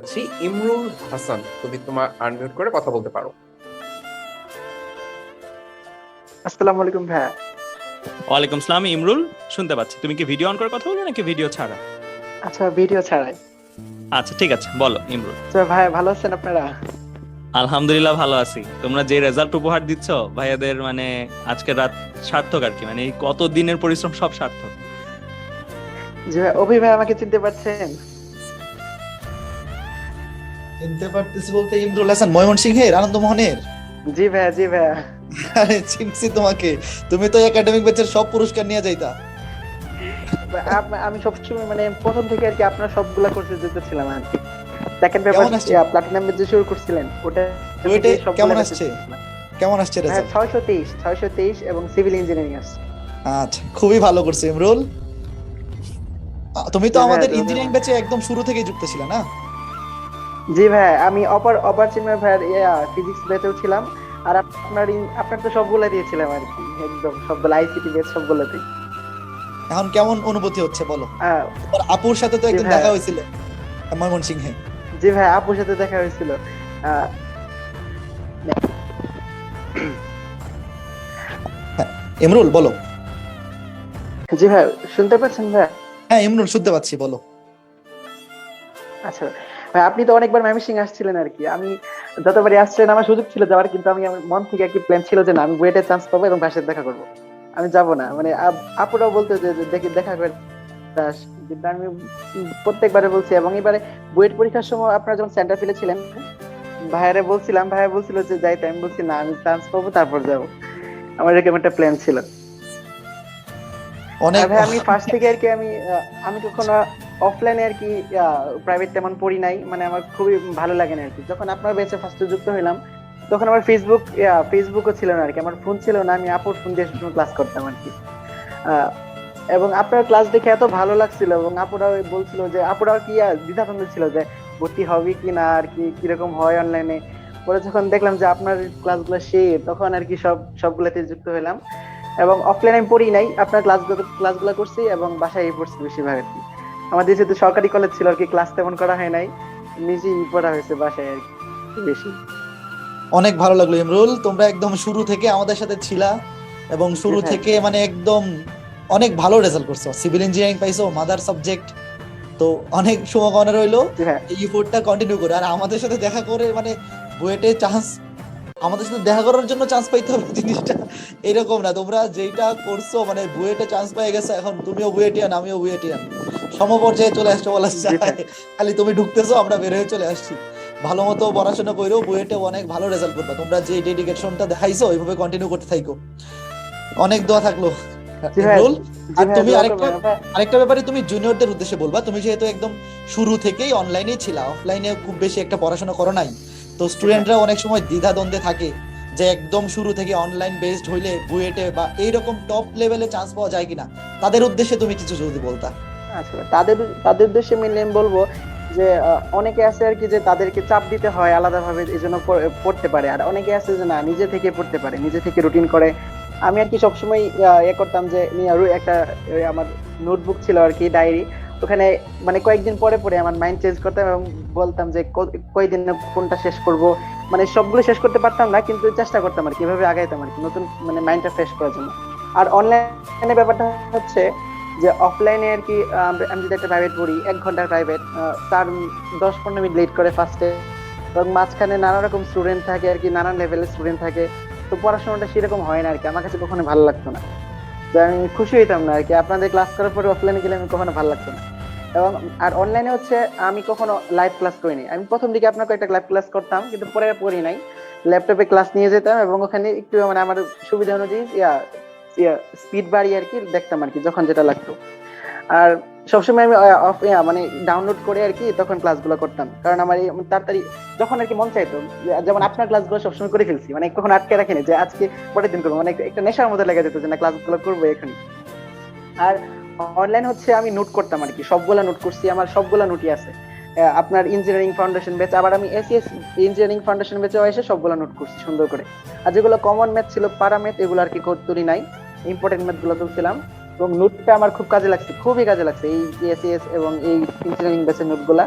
আছি ইমরুল হাসান তুমি তোমার আনমিউট করে কথা বলতে পারো। আসসালামু আলাইকুম ভাইয়া। ওয়ালাইকুম সালাম ইমরুল। শুনতে পাচ্ছি। তুমি কি ভিডিও অন করে কথা বলবে নাকি ভিডিও ছাড়া? আচ্ছা ভিডিও ছাড়াই। আচ্ছা ঠিক আছে বলো ইমরুল। তো ভাই ভালো আছেন আপনারা? আলহামদুলিল্লাহ ভালো আছি। তোমরা যে রেজাল্ট উপহার দিচ্ছ ভাইয়াদের মানে আজকের রাত সার্থক আর কি মানে এই কত দিনের পরিশ্রম সব সার্থক। জি ভাই অভি ভাই আমাকে চিনতে পারছেন? চিনতে পারতেছি বলতে ইমরুল হাসান ময়মনসিংহের আনন্দমোহনের জি ভাইয়া জি ভাইয়া। আরে চিনছি তোমাকে। তুমি তো একাডেমিক ব্যাচের সব পুরস্কার নিয়ে যাইতা। আমি সবসময় মানে প্রথম থেকে আর কি আপনার সবগুলা কোর্সে যেতেছিলাম আর কি। Second paper? প্লাটিনাম যে শুরু করছিলেন ওটা কেমন আসছে? কেমন আসছে রেজাল্ট ছয়শো তেইশ ছয়শো তেইশ এবং সিভিল ইঞ্জিনিয়ারিং আসছে। আচ্ছা খুবই ভালো করছে ইমরুল। তুমি তো হ্যাঁ, আমাদের ইঞ্জিনিয়ারিং ব্যাচে একদম শুরু থেকে যুক্ত ছিল না? জি ভাই আমি অপার অপার চিন্ময় ভাইয়ের ফিজিক্স ব্যাচেও ছিলাম। আর আপনার আপনার তো সবগুলা দিয়েছিলাম আর কি একদম সবগুলো আইসিটি ব্যাচ সবগুলোতেই এখন কেমন অনুভূতি হচ্ছে বলো? আপুর সাথে তো একদিন দেখা হয়েছিল ময়মনসিংহে। জি ভাই আপুর সাথে দেখা হয়েছিল। ইমরুল বলো। জি ভাই শুনতে পাচ্ছেন ভাই? হ্যাঁ ইমরুল শুনতে পাচ্ছি বলো। আচ্ছা ভাই আপনি তো অনেকবার ম্যামিসিং আসছিলেন আর কি। আমি যতবারই আসছিলেন আমার সুযোগ ছিল যাওয়ার কিন্তু আমি আমার মন থেকে কি প্ল্যান ছিল যে না আমি বুয়েটে চান্স পাবো এবং ভাষায় দেখা করব। আমি যাব না। মানে আপ- আপুরাও বলতে যে দেখি দেখা করে। কিন্তু আমি প্রত্যেকবারে বলছি এবং এবারে বুয়েট পরীক্ষার সময় আপনারা যখন সেন্টার ফিলে ছিলেন ভাইয়ারে বলছিলাম ভাইয়া বলছিল যে যাই যাইতে। আমি বলছি না আমি চান্স পাবো তারপর যাব। আমার এরকম একটা প্ল্যান ছিল। অনেক আমি ফার্স্ট থেকে আর কি আমি আমি কখনো অফলাইনে আর কি প্রাইভেট তেমন পড়ি নাই মানে আমার খুবই ভালো লাগে না আর কি। যখন আপনার বেঁচে ফার্স্টে যুক্ত হইলাম, তখন আমার ফেসবুক ফেসবুকও ছিল না আর কি, আমার ফোন ছিল না, আমি আপুর ফোন দিয়ে ক্লাস করতাম আর কি। এবং আপনার ক্লাস দেখে এত ভালো লাগছিল এবং আপুরা বলছিল যে আপুরা কি দ্বিধাদ্বন্দ্ব ছিল যে, ভর্তি হবে কি না আর কি, কীরকম হয় অনলাইনে পরে যখন দেখলাম যে আপনার ক্লাসগুলো সে তখন আর কি সব সবগুলোতে যুক্ত হলাম এবং অফলাইনে আমি পড়ি নাই, আপনার ক্লাসগুলো ক্লাসগুলো করছি এবং বাসায় পড়ছি বেশিরভাগ আর কি। আমাদের যেহেতু সরকারি কলেজ ছিল আর কি ক্লাস তেমন করা হয় নাই। নিজেই পড়া হয়েছে বাসায় আর কি বেশি। অনেক ভালো লাগল ইমরুল তোমরা একদম শুরু থেকে আমাদের সাথে ছিলা এবং শুরু হ্যাঁ। থেকে মানে একদম অনেক ভালো রেজাল্ট করছ। সিভিল ইঞ্জিনিয়ারিং পাইছো মাদার সাবজেক্ট তো অনেক শুভকামনা রইল। ভাই এই ইফোর্টটা কন্টিনিউ করে। আর আমাদের সাথে দেখা করে মানে বুয়েটে চান্স আমাদের সাথে দেখা করার জন্য চান্স পাইতে হবে জিনিসটা। এরকম না তোমরা যেটা করছ মানে বুয়েটে চান্স পেয়ে গেছো এখন তুমিও বুয়েটিয়ান আমিও বুয়েটিয়ান। সমপর্যায়ে চলে আসছো বলা যায়। খালি তুমি ঢুকতেছো আমরা বের হয়ে চলে আসছি। ভালো মতো পড়াশোনা করো বুয়েটে অনেক ভালো রেজাল্ট করবা। তোমরা যে ডেডিকেশনটা দেখাইছো ওইভাবে কন্টিনিউ করতে থাকো অনেক দোয়া থাকল। জি আর তুমি আরেকটা- আরেকটা ব্যাপারে তুমি জুনিয়রদের উদ্দেশ্যে বলবা। তুমি যেহেতু একদম শুরু থেকেই অনলাইনেই ছিলা অফলাইনে খুব বেশি একটা পড়াশোনা করো নাই। তো স্টুডেন্টরা অনেক সময় দ্বিধা দ্বন্দ্বে থাকে যে একদম শুরু থেকে অনলাইন বেসড হইলে বুয়েটে বা এইরকম টপ লেভেলে চান্স পাওয়া যায় কিনা। তাদের উদ্দেশ্যে তুমি কিছু যদি বলতা। আচ্ছা তাদের তাদের উদ্দেশ্যে মেনলি আমি বলব যে অনেকে আছে আর কি যে তাদেরকে চাপ দিতে হয় আলাদাভাবে এই জন্য পড়তে পারে। আর অনেকে আছে যে না, নিজে থেকে পড়তে পারে, নিজে থেকে রুটিন করে। আমি আর কি সবসময় ইয়ে করতাম যে একটা আমার নোটবুক ছিল আর কি ডায়েরি ওখানে মানে কয়েকদিন পরে পরে আমার মাইন্ড চেঞ্জ করতাম এবং বলতাম যে কয়দিন কোনটা শেষ করব? মানে সবগুলো শেষ করতে পারতাম না, কিন্তু চেষ্টা করতাম আর কি আগাইতাম আর কি, নতুন মানে মাইন্ডটা ফ্রেশ করার জন্য। আর অনলাইনে ব্যাপারটা হচ্ছে যে অফলাইনে আর কি আমি যদি একটা প্রাইভেট পড়ি, এক ঘণ্টার প্রাইভেট তার দশ পনেরো মিনিট লেট করে ফার্স্টে এবং মাঝখানে নানা রকম স্টুডেন্ট থাকে আর কি, নানান লেভেলের স্টুডেন্ট থাকে। তো পড়াশোনাটা সেরকম হয় না আর কি, আমার কাছে কখনো ভালো লাগতো না। তো আমি খুশি হইতাম না আর কি। আপনাদের ক্লাস করার পরে অফলাইনে গেলে আমি কখনো ভালো লাগতো না। এবং আর অনলাইনে হচ্ছে, আমি কখনো লাইভ ক্লাস করিনি। আমি প্রথম দিকে আপনার কয়েকটা লাইভ ক্লাস করতাম, কিন্তু পরে পড়ি নাই। ল্যাপটপে ক্লাস নিয়ে যেতাম এবং ওখানে একটু মানে আমার সুবিধা অনুযায়ী, ইয়া স্পিড বাড়িয়ে আর কি দেখতাম আর কি, যখন যেটা লাগতো। আর সবসময় আমি অফ মানে ডাউনলোড করে আর কি তখন ক্লাসগুলো করতাম। কারণ আমার তাড়াতাড়ি যখন আর কি মন চাইতো, যেমন আপনার ক্লাসগুলো সবসময় করে ফেলছি মানে কখন আটকে রাখিনি যে আজকে পরের দিন করব মানে একটা- নেশার মধ্যে লেগে যেত যে না ক্লাসগুলো করব এখনই। আর অনলাইন হচ্ছে আমি নোট করতাম আর কি, সবগুলা নোট করছি, আমার সবগুলা নোটই আছে। আপনার ইঞ্জিনিয়ারিং ফাউন্ডেশন ব্যাচ আবার আমি এসিএস ইঞ্জিনিয়ারিং ফাউন্ডেশন ব্যাচেও এসে সবগুলা নোট করছি সুন্দর করে। আর যেগুলো কমন ম্যাথ ছিল পারা ম্যাথ এগুলো আর কি তুলি নাই। ইম্পর্টেন্ট ম্যাথগুলো তুলছিলাম। এবং নোটটা আমার খুব কাজে লাগছে খুবই কাজে লাগছে এই এসিএস এবং এই ইঞ্জিনিয়ারিং ব্যাচের নোটগুলা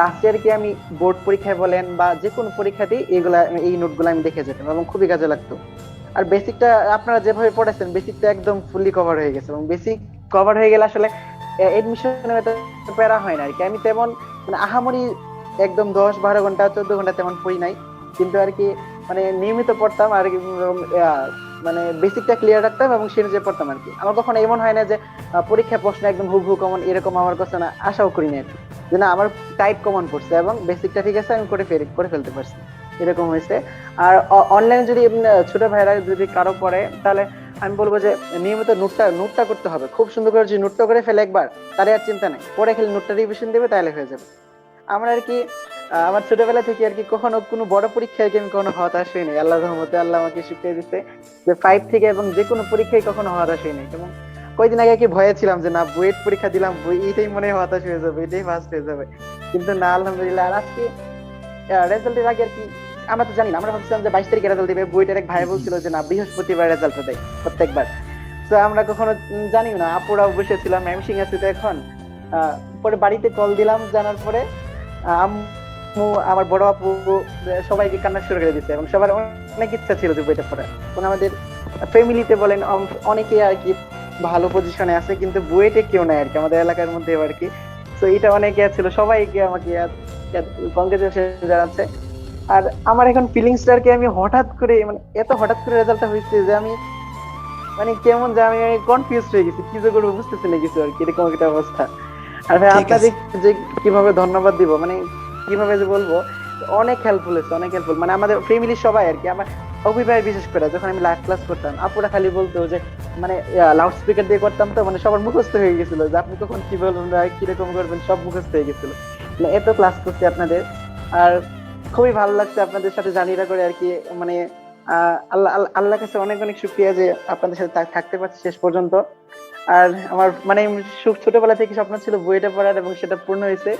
লাস্ট ইয়ার কি আমি বোর্ড পরীক্ষায় বলেন বা যে কোনো পরীক্ষাতেই এগুলা এই নোটগুলো আমি দেখে যেতাম এবং খুবই কাজে লাগতো। আর বেসিকটা আপনারা যেভাবে পড়েছেন বেসিকটা একদম ফুললি কভার হয়ে গেছে এবং বেসিক কভার হয়ে গেলে আসলে এডমিশনে প্যারা হয় না আর কি। আমি তেমন মানে আহামরি একদম দশ বারো ঘণ্টা চোদ্দ ঘণ্টা তেমন পড়ি নাই। কিন্তু আর কি মানে নিয়মিত পড়তাম আর কি, মানে বেসিকটা ক্লিয়ার রাখতাম এবং সে অনুযায়ী পড়তাম আর কি আমার কখনো এমন হয় না যে পরীক্ষা প্রশ্ন একদম হুবহু কমন এরকম আমার কাছে না, আশাও করি না। যে না, আমার টাইপ কমন পড়ছে এবং বেসিকটা ঠিক আছে, আমি করে ফেল, করে ফেলতে পারছি। এরকম হয়েছে। আর অনলাইনে যদি ছোট ভাইরা যদি কারও পড়ে, তাহলে আমি বলব যে, নিয়মিত নোটটা নোটটা করতে হবে। খুব সুন্দর করে যদি নোটটা করে ফেলে একবার, তাহলে আর চিন্তা নেই। পরে খেলে নোটটা রিভিশন দেবে, তাহলে হয়ে যাবে। আমার আর কি আমার ছোটবেলা থেকে আর কি কখনো কোনো বড় পরীক্ষায় আমি কখনো হতাশ হইনি। আল্লাহ রহমতে আল্লাহ আমাকে শিখিয়ে দিচ্ছে যে ফাইভ থেকে এবং যে কোনো পরীক্ষায় কখনো হতাশ হইনি। এবং কয়দিন আগে কি ভয়ে ছিলাম যে না, বুয়েট পরীক্ষা দিলাম বই এটাই মনে হয় হতাশ হয়ে যাবে, এটাই ফার্স্ট হয়ে যাবে। কিন্তু না, আলহামদুলিল্লাহ, আর আজকে রেজাল্টের আগে আর কি, আমরা তো জানি না, আমরা ভাবছিলাম যে বাইশ তারিখে রেজাল্ট দিবে বইটার এক ভাই বলছিল যে না, বৃহস্পতিবার রেজাল্ট দেয় প্রত্যেকবার। তো আমরা কখনো জানিও না, আপুরাও বসেছিলাম ম্যাম সিং আছে তো এখন। পরে বাড়িতে কল দিলাম, জানার পরে আম্মু আমার বড় আপু সবাইকে কান্না শুরু করে দিচ্ছে এবং সবার অনেক ইচ্ছা ছিল যে বইটা পড়ার। এবং আমাদের ফ্যামিলিতে বলেন অনেকে আর কি ভালো পজিশনে আছে কিন্তু বুয়েটে কেউ নাই আর কি আমাদের এলাকার মধ্যে আর কি। তো এটা অনেকে ছিল সবাইকে আমাকে কংগ্রেচুলেশন জানাচ্ছে। আর আমার এখন ফিলিংসটা আর কি আমি হঠাৎ করে মানে এত হঠাৎ করে রেজাল্টটা হয়েছে যে আমি মানে কেমন যে আমি কনফিউজ হয়ে গেছি কি যে করব বুঝতেছি না কিছু আর কি এরকম একটা অবস্থা। আর ভাই আপনাদের যে কীভাবে ধন্যবাদ দিব মানে কীভাবে যে বলব, অনেক হেল্পফুল হয়েছে, অনেক হেল্পফুল মানে আমাদের ফ্যামিলির সবাই আর কি, আমার অভিভাবক বিশেষ করে, যখন আমি লাইভ ক্লাস করতাম, আপুরা খালি বলতো যে মানে লাউড স্পিকার দিয়ে করতাম তো মানে সবার মুখস্থ হয়ে গেছিল যে, আপনি কখন কি বলবেন কীরকম করবেন? সব মুখস্থ হয়ে গেছিল। মানে এত ক্লাস করছি আপনাদের। আর খুবই ভালো লাগছে আপনাদের সাথে জানিরা করে আর কি মানে আল্লাহ আল্লাহ- কাছে অনেক অনেক শুক্রিয়া যে আপনাদের সাথে থাকতে পারছি শেষ পর্যন্ত। আর আমার মানে ছোটবেলা থেকে স্বপ্ন ছিল বইটা পড়ার এবং সেটা পূর্ণ হয়েছে।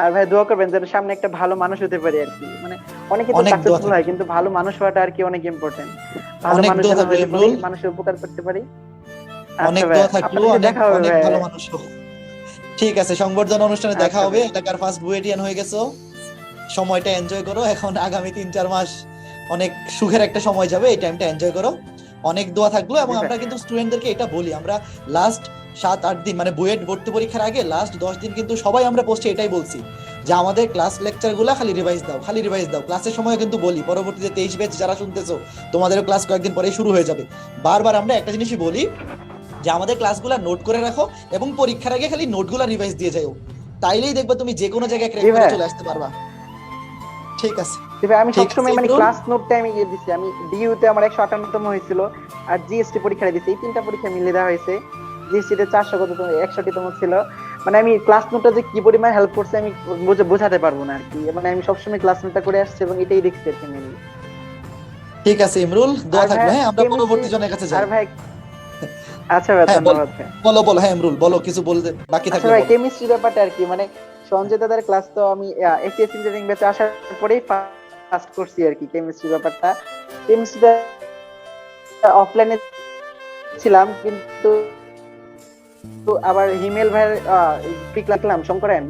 আর ভাই দোয়া করবেন যেন সামনে একটা ভালো মানুষ হতে পারি আর কি। মানে অনেকে তো সাকসেসফুল হয় কিন্তু ভালো মানুষ হওয়াটা আর কি অনেক ইম্পর্টেন্ট ভালো মানুষ মানুষের উপকার করতে পারি। অনেক আচ্ছা দোয়া থাকল অনেক অনেক ভালো মানুষ। ঠিক আছে সংবর্ধনা অনুষ্ঠানে দেখা আচ্ছা হবে। ভাই। এলাকার ফার্স্ট বুয়েটিয়ান হয়ে গেছো? সময়টা এনজয় করো। এখন আগামী তিন চার মাস অনেক সুখের একটা সময় যাবে এই টাইমটা এনজয় করো। অনেক দোয়া থাকল এবং আমরা কিন্তু স্টুডেন্টদেরকে এটা বলি আমরা লাস্ট সাত আট দিন মানে বুয়েট ভর্তি পরীক্ষার আগে লাস্ট দশ দিন কিন্তু সবাই আমরা পোস্টে এটাই বলছি যে আমাদের ক্লাস লেকচারগুলা খালি রিভাইজ দাও খালি রিভাইজ দাও। ক্লাসের সময় কিন্তু বলি পরবর্তীতে তেইশ ব্যাচ যারা শুনতেছো তোমাদেরও ক্লাস কয়েকদিন পরে শুরু হয়ে যাবে। বারবার আমরা একটা জিনিসই বলি যে আমাদের ক্লাসগুলা নোট করে রাখো এবং পরীক্ষার আগে খালি নোটগুলা রিভাইজ দিয়ে যাও তাইলেই দেখবে তুমি যে কোনো জায়গায় ক্র্যাক করে চলে আসতে পারবা। ঠিক আছে। আমি সবসময় মানে ক্লাস নোটটা আমি ইয়ে দিচ্ছি আমি ডিইউ তে আমার একশো আটান্নতম হয়েছিল আর জিএসটি পরীক্ষা দিয়েছি এই তিনটা পরীক্ষা মিলিয়ে দেওয়া হয়েছে। জিএসটি চারশো কত একষট্টিতম ছিল। মানে আমি ক্লাস নোটটা যে কি পরিমাণ হেল্প করছে আমি বুঝে- বোঝাতে পারব না আর কি মানে আমি সবসময় ক্লাস নোটটা করে আসছি এবং এটাই দেখছি আর mainly। ঠিক আছে ইমরুল দোয়া থাকবে। হ্যাঁ আমরা পরবর্তী জনের কাছে যাই। আর ভাই আচ্ছা ভাই হ্যাঁ, ধন্যবাদ বলো বলো হ্যাঁ ইমরুল বলো কিছু বলতে বাকি আচ্ছা থাকলে ভাই কেমিস্ট্রি ব্যাপারটা আর কি মানে সঞ্জয় দাদার ক্লাস তো আমি এসিএস ইঞ্জিনিয়ারিং ব্যাচে আসার পরেই ফার্স্ট করছি আর কি কেমিস্ট্রি ব্যাপারটা কেমিস্ট্রিটা অফলাইনে ছিলাম কিন্তু তো আবার হিমেল ভাইয়ের পিক লাগলাম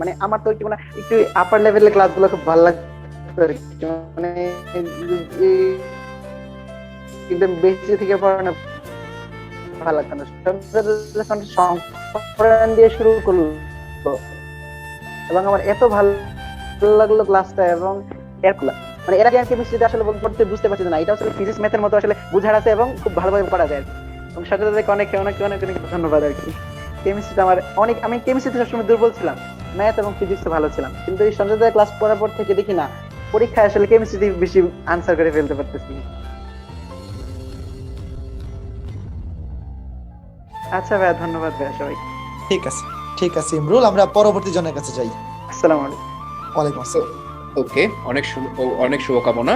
মানে আমার তো একটু মানে একটু আপার লেভেলের খুব ভালো লাগতো। মানে একদম বেশি থেকে পড়ানো ভালো লাগতো না। দিয়ে শুরু করল। এবং আমার এত ভালো লাগল ক্লাসটা এবং এর মানে এর আগে কেমিস্ট্রিতে আসলে পড়তে বুঝতে পারছি না। এটা আসলে ফিজিক্স ম্যাথের মতো আসলে বুঝার আছে এবং খুব ভালোভাবে পড়া যায় এবং সাথে অনেক অনেক অনেক অনেক ধন্যবাদ আর কি। কেমিস্ট্রিটা আমার অনেক আমি কেমিস্ট্রিতে সবসময় দুর্বল ছিলাম। ম্যাথ এবং ফিজিক্সে ভালো ছিলাম। কিন্তু এই সঞ্জয় ক্লাস পড়ার পর থেকে দেখি না পরীক্ষায় আসলে কেমিস্ট্রিতে বেশি আনসার করে ফেলতে পারতেছি। আচ্ছা ভাইয়া ধন্যবাদ ভাইয়া সবাই ঠিক আছে ঠিক আছে ইমরুল আমরা পরবর্তী জনের কাছে যাই। আসসালামু আলাইকুম। ওয়ালাইকুম আসসালাম। ওকে অনেক শুভ অনেক শুভকামনা।